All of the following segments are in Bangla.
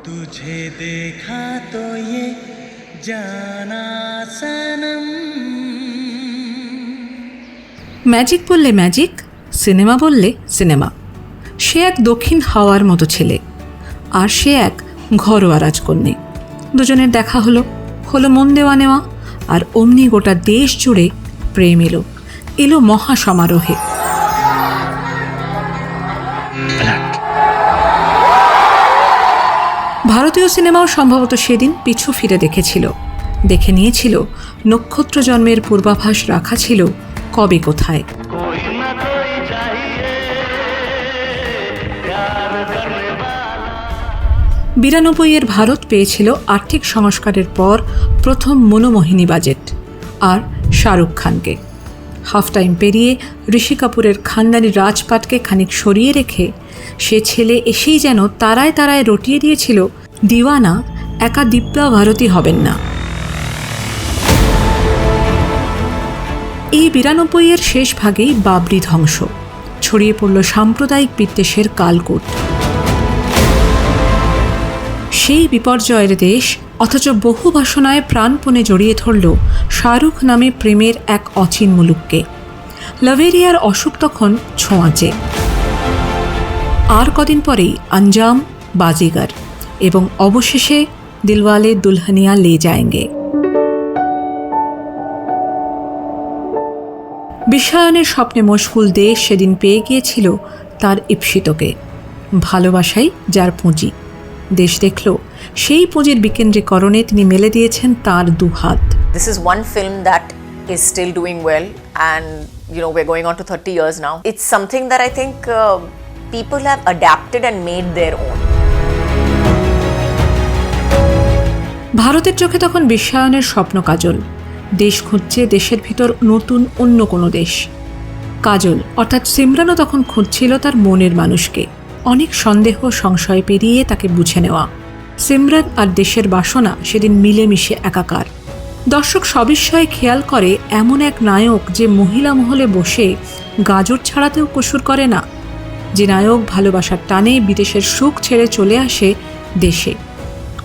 तुझे देखा तो ये जाना सनम ম্যাজিক বললে ম্যাজিক সিনেমা বললে সিনেমা সে এক দক্ষিণ হাওয়ার মতো ছেলে আর সে এক ঘরোয়া রাজকন্যে দুজনের দেখা হলো হলো মন দেওয়া নেওয়া আর অমনি গোটা দেশ জুড়ে প্রেম এলো এলো মহা ভারতীয় সিনেমাও সম্ভবত সেদিন পিছু ফিরে দেখেছিল। দেখে নিয়েছিল, নক্ষত্র জন্মের পূর্বাভাস রাখা ছিল কবে কোথায়। বিরানব্বইয়ের ভারত পেয়েছিল আর্থিক সংস্কারের পর প্রথম মনোমোহিনী বাজেট, আর শাহরুখ খানকে। হাফ টাইম পেরিয়ে ঋষি কাপুরের খানদানি রাজপাটকে খানিক সরিয়ে রেখে সে ছেলে এসেই যেন তারায় তারায় রটিয়ে দিয়েছিল দিওয়ানা একা দিব্যা ভারতী হবেন না। এই বিরানব্বইয়ের শেষ ভাগেই বাবরি ধ্বংস। ছড়িয়ে পড়ল সাম্প্রদায়িক বিদ্বেষের কালকূট। সেই বিপর্যয়ের দেশ অথচ বহু বাসনায় প্রাণপণে জড়িয়ে ধরল শাহরুখ নামে প্রেমের এক অচিন মুলুককে। লাভেরিয়ার অসুখ তখন ছোঁয়াচে। আর কদিন পরেই আঞ্জাম, বাজিগার। এবং অবশেষে দিলওয়ালে দুলহানিয়া লে যায়েঙ্গে বিশ্বায়নের স্বপ্নে মশগুল দেশ সেদিন পেয়ে গিয়েছিল তার ইপ্সিতকে ভালোবাসাই যার পুঁজি। দেশ দেখল, সেই পুঁজির বিকেন্দ্রীকরণে তিনি মেলে দিয়েছেন তার দুহাত this is one film that is still doing well and you know we're going on to thirty years now it's something that I think people have adapted and made their own ভারতের চোখে তখন বিশ্বায়নের স্বপ্ন কাজল। দেশ খুঁজছে দেশের ভিতর নতুন অন্য কোনো দেশ। কাজল, অর্থাৎ সিমরানও তখন খুঁজছিল তার মনের মানুষকে। অনেক সন্দেহ সংশয় পেরিয়ে তাকে বুঝে নেওয়া। সিমরান আর দেশের বাসনা সেদিন মিলেমিশে একাকার। দর্শক সবিস্ময়ে খেয়াল করে এমন এক নায়ক যে মহিলা মহলে বসে গাজর ছাড়াতেও কসুর করে না। যে নায়ক ভালোবাসার টানে বিদেশের সুখ ছেড়ে চলে আসে দেশে।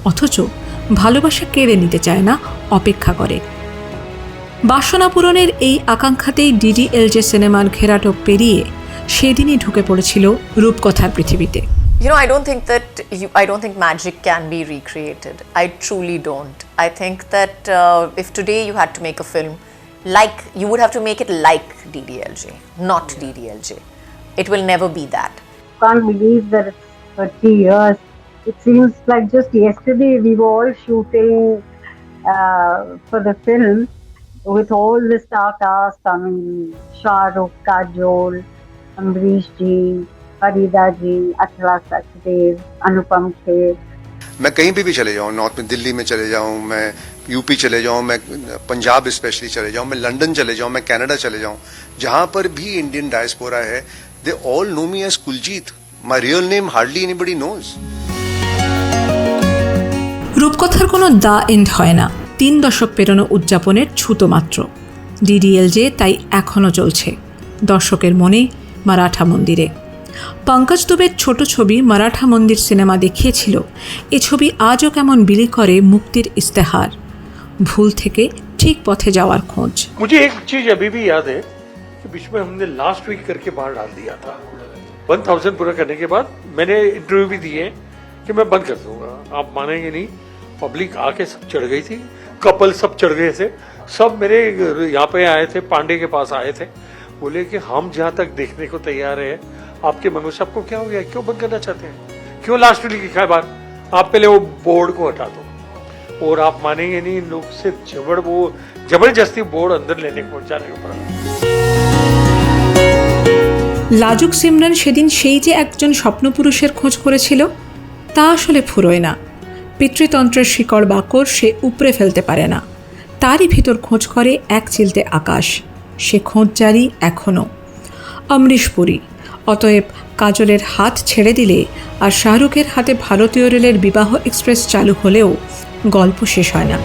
অথচ ভালোবাসা কেড়ে নিতে চায় না অপেক্ষা করে বাসনা পূরণের এই আকাঙ্ক্ষাতেই ডিডিএলজে সিনেমার ঘেরাটোপ পেরিয়ে সেদিনই ঢুকে পড়েছিল রূপকথার পৃথিবীতে You know, I don't think that you, I don't think magic can be recreated. I truly don't. I think that uh, if today you had to make a film, like you would have to make it like DDLJ, not DDLJ. It will never be that. can't believe that it's 30 years. It seems like just yesterday we were all shooting uh, for the film with all the star cast. I mean, Shah Rukh, Kajol, Amrish ji, Farida ji, Achla Sachdev, Anupam Kher. मैं कहीं पे भी चले जाऊँ नॉर्थ में दिल्ली में चले जाऊँ मैं यूपी चले जाऊँ मैं पंजाब स्पेशली चले जाऊँ मैं लंदन चले जाऊँ मैं कनाडा चले जाऊँ जहाँ पर भी इंडियन डायस्पोरा है they all know me as Kuljeet my real name hardly anybody knows রূপকথার কোনো দা এন্ড হয় না তিন দশক পেরোনো উদযাপনের ছুতো মাত্র ডিডিএলজে তাই এখনও চলছে দর্শকের মনে মারাঠা মন্দিরে পঙ্কজ দুবের ছোট ছবি মারাঠা মন্দির সিনেমা দেখিয়েছিল এ ছবি আজও কেমন বিলি করে মুক্তির ইস্তেহার ভুল থেকে ঠিক পথে যাওয়ার খোঁজ मुझे एक चीज अभी भी याद है कि बीच में हमने लास्ट वीक करके बाहर डाल दिया था वन थाउजेंड पूरा करने के बाद मैंने इंटरव्यू भी दिए कि मैं बंद कर दूंगा आप मानेंगे नहीं पब्लिक आके सब चढ़ गई थी कपल सब चढ़ गए थे सब मेरे यहाँ पे आए थे पांडे के पास आए थे बोले कि हम जहाँ तक देखने को तैयार है आपके मन में सबको क्या हो गया क्यों बंद करना चाहते हैं क्यों लास्ट वीक लिखा है बार आप पहले वो बोर्ड को हटा दो और आप मानेंगे नहीं लोग से जबड़ वो जबरदस्ती बोर्ड अंदर लेने को जाने को पड़ा লাজুক সিমরান সেদিন সেই যে একজন স্বপ্নপুরুষের খোঁজ করেছিল তা আসলে ফুরোয় না পিতৃতন্ত্রের শিকড় বাকর সে উপড়ে ফেলতে পারে না। তারই ভিতর খোঁজ করে এক চিলতে আকাশ। সে খোঁজ জারি এখনও। অমরিশ পুরী অতএব কাজলের হাত ছেড়ে দিলে আর শাহরুখের হাতে ভারতীয় রেলের বিবাহ এক্সপ্রেস চালু হলেও গল্প শেষ হয় না।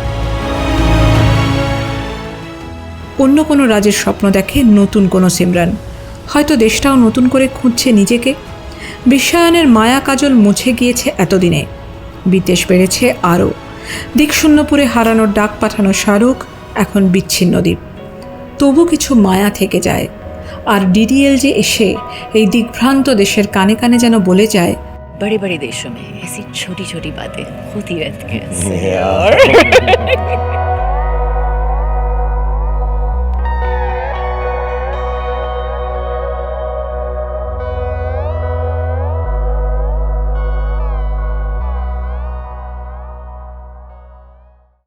অন্য কোনো রাজের স্বপ্ন দেখে নতুন কোনো সিমরান। হয়তো দেশটাও নতুন করে খুঁজছে নিজেকে। বিশ্বায়নের মায়া কাজল মুছে গিয়েছে এতদিনে। বিদ্বেষ বেড়েছে আরও দিকশূন্যপুরে হারানোর ডাক পাঠানো শাহরুখ এখন বিচ্ছিন্ন দ্বীপ তবু কিছু মায়া থেকে যায় আর ডিডিএল যে এসে এই দিগ্ভ্রান্ত দেশের কানে কানে যেন বলে যায় बड़े बड़े देशों में ऐसी छोटी छोटी बातें होती रहती हैं